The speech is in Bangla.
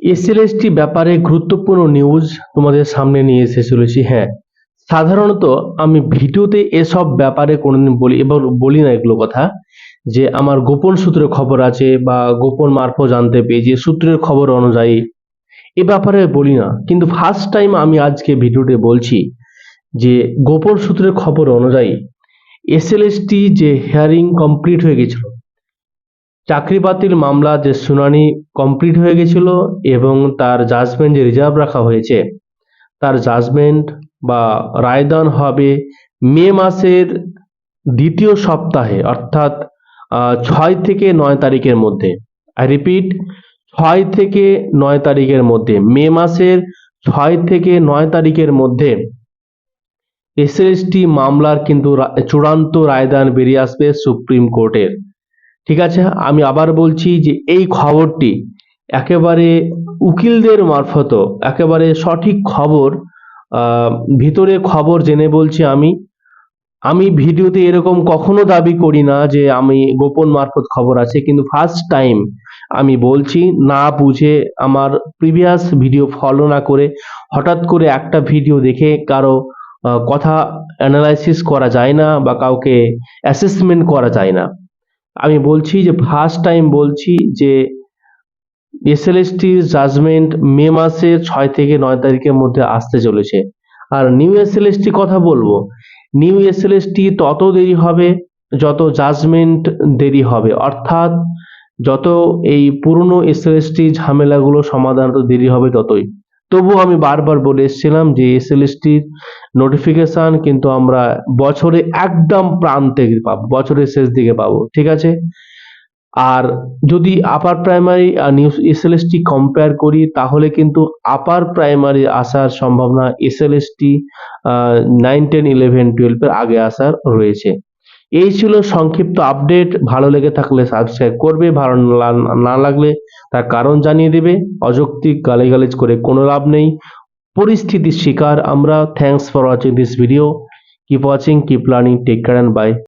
এসএলএসটি ব্যাপারে গুরুত্বপূর্ণ নিউজ তোমাদের সামনে নিয়ে এসে চলেছি। হ্যাঁ সাধারণত আমি ভিডিওতে এসব ব্যাপারে কোনোদিন বলি এবং বলি না এগুলো কথা, যে আমার গোপন সূত্রে খবর আছে বা গোপন মারফত জানতে পেয়েছি সূত্রের খবর অনুযায়ী এ ব্যাপারে বলি না। কিন্তু ফার্স্ট টাইম আমি আজকে ভিডিওতে বলছি যে গোপন সূত্রের খবর অনুযায়ী এসএলএসটি যে হিয়ারিং কমপ্লিট হয়ে গেছিল চাকরি বাতিল মামলা যে শুনানি কমপ্লিট হয়ে গেছিল এবং তার জাজমেন্ট যে রিজার্ভ রাখা হয়েছে, তার জাজমেন্ট বা রায়দান হবে মে মাসের দ্বিতীয় সপ্তাহে, অর্থাৎ ছয় থেকে নয় তারিখের মধ্যে। আই রিপিট ছয় থেকে নয় তারিখের মধ্যে, মে মাসের ছয় থেকে নয় তারিখের মধ্যে এসএলএসটি মামলার কিন্তু চূড়ান্ত রায়দান বেরিয়ে আসবে সুপ্রিম কোর্টের। ঠিক আছে? আমি আবার বলছি যে এই খবরটি একেবারে উকিলদের মারফত, একেবারে সঠিক খবর ভিতরে খবর জেনে বলছি আমি। আমি ভিডিওতে এরকম কখনো দাবি করি না যে আমি গোপন মারফত খবর আছে, কিন্তু ফার্স্ট টাইম আমি বলছি, না বুঝে আমার প্রিভিয়াস ভিডিও ফলো না করে হঠাৎ করে একটা ভিডিও দেখে কারও কথা অ্যানালাইসিস করা যায় না বা কাউকে অ্যাসেসমেন্ট করা যায় না। আমি বলছি যে ফার্স্ট টাইম বলছি যে এসএলএসটির জাজমেন্ট মে মাসের ছয় থেকে নয় তারিখের মধ্যে আসতে চলেছে। আর নিউ এস এসএলএসটি কথা বলব। নিউ এস এসএলএসটি তত দেরি হবে, যত জাজমেন্ট দেরি হবে। অর্থাৎ যত এই পুরনো এসএলএসটি ঝামেলাগুলো সমাধান দেরি হবে ততই। তবু আমি বারবার বলে এসেছিলাম যে এসএলএসটির নোটিফিকেশন কিন্তু আমরা বছরে একদম প্রান্তে পাবো, বছরের শেষ দিকে পাবো, ঠিক আছে? আর যদি আপার প্রাইমারি আর নিউ এসএলএসটি কম্পেয়ার করি, তাহলে কিন্তু আপার প্রাইমারি আসার সম্ভাবনা এসএলএসটি নাইন টেন ইলেভেন টুয়েলভের আগে আসার রয়েছে। এই ছিল সংক্ষিপ্ত আপডেট ভালো লেগে থাকলে সাবস্ক্রাইব করবে, ভালো না- লাগলে তার কারণ জানিয়ে দেবে। অযৌক্তিক গালিগালিজ করে কোনো লাভ নেই। পরিস্থিতির শিকার আমরা। Thanks for watching this video keep watching keep learning take care and bye